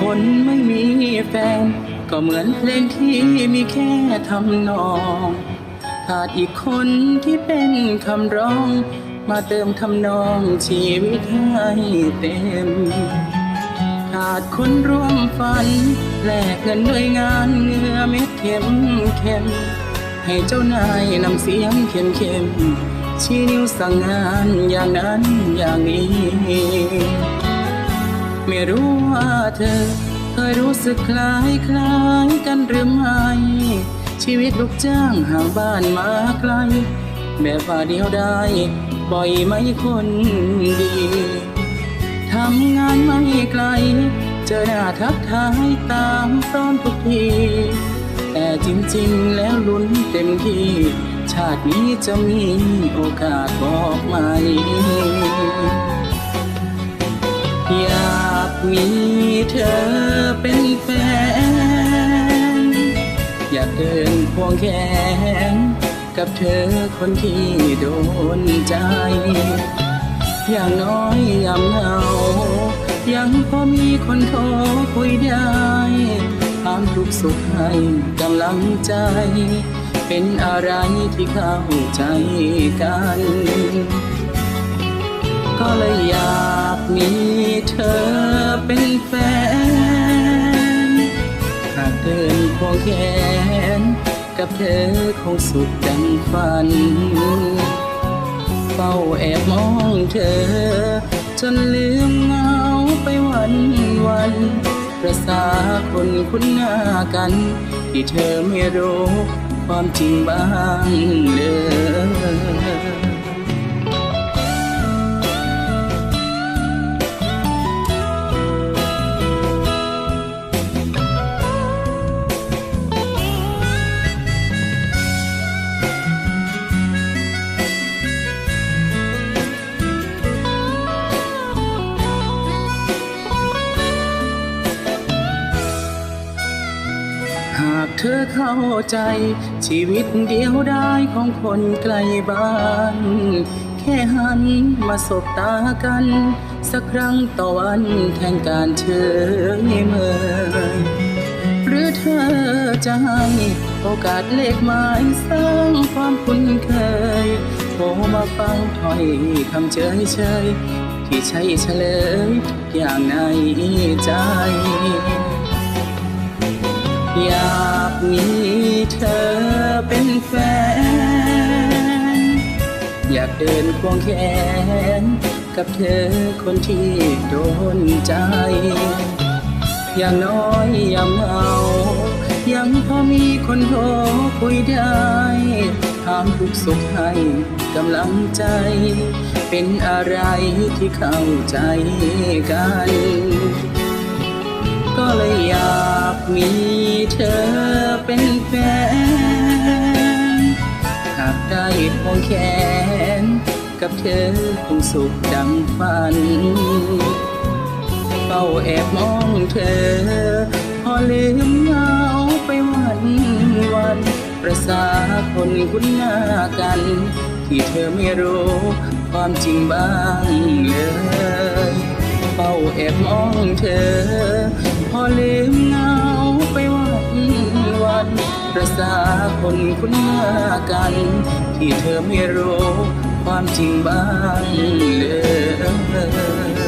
คนไม่มีแฟน ก็เหมือนเพลงที่มีแค่ทำนองขาดอีกคนที่เป็นคำร้อง มาเติมทำนองชีวิตให้เต็ม ขาดคนร่วมฝัน แลกเงินด้วยงานเงือเม็ดเข็มเข็ม ให้เจ้านายนำเสียงเข้มเข้มชี้นิ้วสั่งงานอย่างนั้นอย่างนี้ ไม่รู้ว่าเธอ เคยรู้สึกคล้ายคล้ายกันหรือไม่ ชีวิตลูกจ้างห่างบ้านมาไกล แบบว่าเดียวได้บ่อยไหมคนดีทำงานไม่ไกล เจอหน้าทักทายตามพร้อมทุกที แต่จริงๆแล้วลุ้นเต็มที่ ชาตินี้จะมีโอกาสบอกไหม อยากมีเธอเป็นแฟน อยากเดินควงแขน กับเธอคนที่โดนใจ อย่างน้อยยามเหงา ยังพอมีคนโทรคุยได้ความทุกข์สุขให้กำลังใจ เป็นอะไรที่เข้าใจกัน ก็เลยอยากมีเธอเป็นแฟน หากเดินควงแขน กับเธอคงสุขดังฝัน เฝ้าแอบมองเธอจนลืม วันประสาคนคุ้นหน้ากัน ที่เธอไม่รู้ความจริงบ้างเลย เธอเข้าใจ ชีวิตเดียวได้ของคนไกลบ้าน แค่หันมาสบตากัน สักครั้งต่อวันแทนการเชยเมยหรือเธอจะให้โอกาสเลขหมายสร้างความคุ้นเคยโทรมาฟังถ้อยคำเฉยเฉยที่ใช่เฉลยทุกอย่างในใจอยา มีเธอเป็นแฟน อยากเดินควงแขน กับเธอคนที่โดนใจ อย่างน้อยยามเหงายังพอมีคนโทรคุยได้ถามทุกสุขให้กำลังใจ เป็นอะไรที่เข้าใจกัน ก็เลยอยากมีเธอเป็นแฟนหากได้ควงแขน กับเธอคงสุขดังฝันเฝ้าแอบมองเธอ พอลืมเหงาไปวันวันประสาคนคุ้นหน้ากัน ที่เธอไม่รู้ความจริงบ้างเลยเฝ้าแอบมองเธอ คนคุ้นหน้ากัน ที่เธอไม่รู้ความจริงบ้างเลย